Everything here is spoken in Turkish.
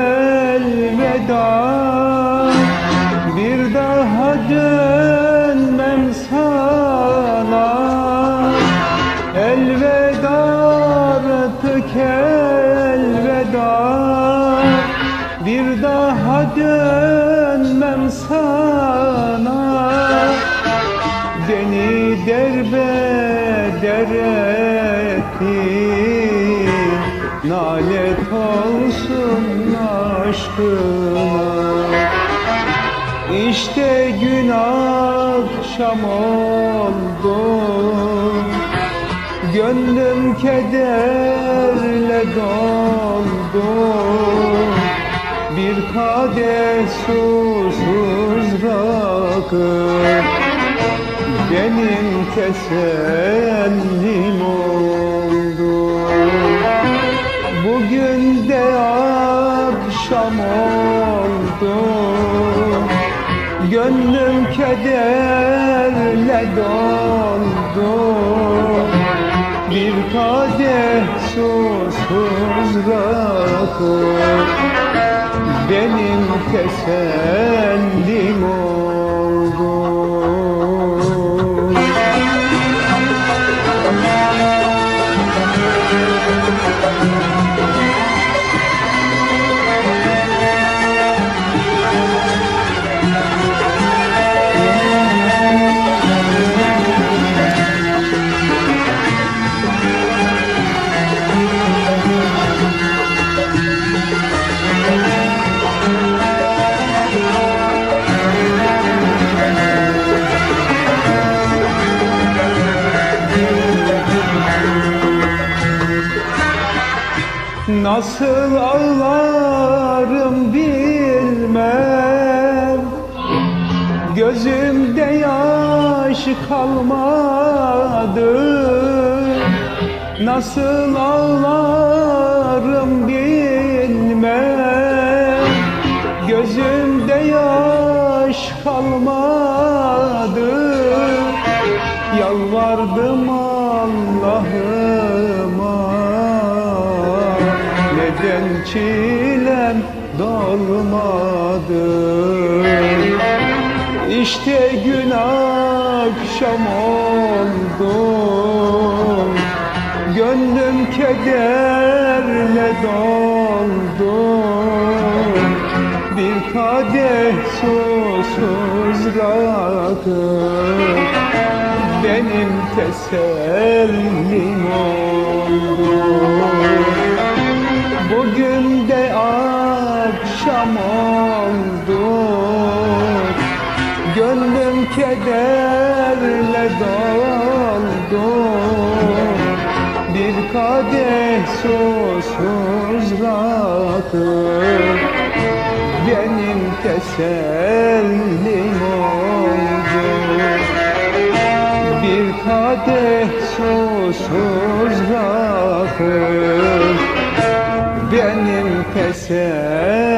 Elveda. Bir daha dönmem sana. Elveda artık elveda. Bir daha dönmem sana. Beni derbeder ettin. Nalet olsun aşkına İşte gün akşam oldu. Gönlüm kederle doldu. Bir kadeh susuz rakı benim tesellim oldu Gönlüm kederle doldu. Bir kadeh susuz rakı. Benim tesellim oldu Nasıl ağlarım bilmem. Gözümde yaş kalmadı. Nasıl ağlarım bilmem. Gözümde yaş kalmadı. Yalvardım Allah'ıma Neden çilem dolmadı. İşte gün akşam oldu. Gönlüm kederle doldu. Bir kadeh susuz rakı benim tesellim oldu Bugün de akşam oldu. Gönlüm kederle doldu. Bir kadeh susuz rakı Benim tesellim oldu. Bir kadeh susuz rakı benim tesellim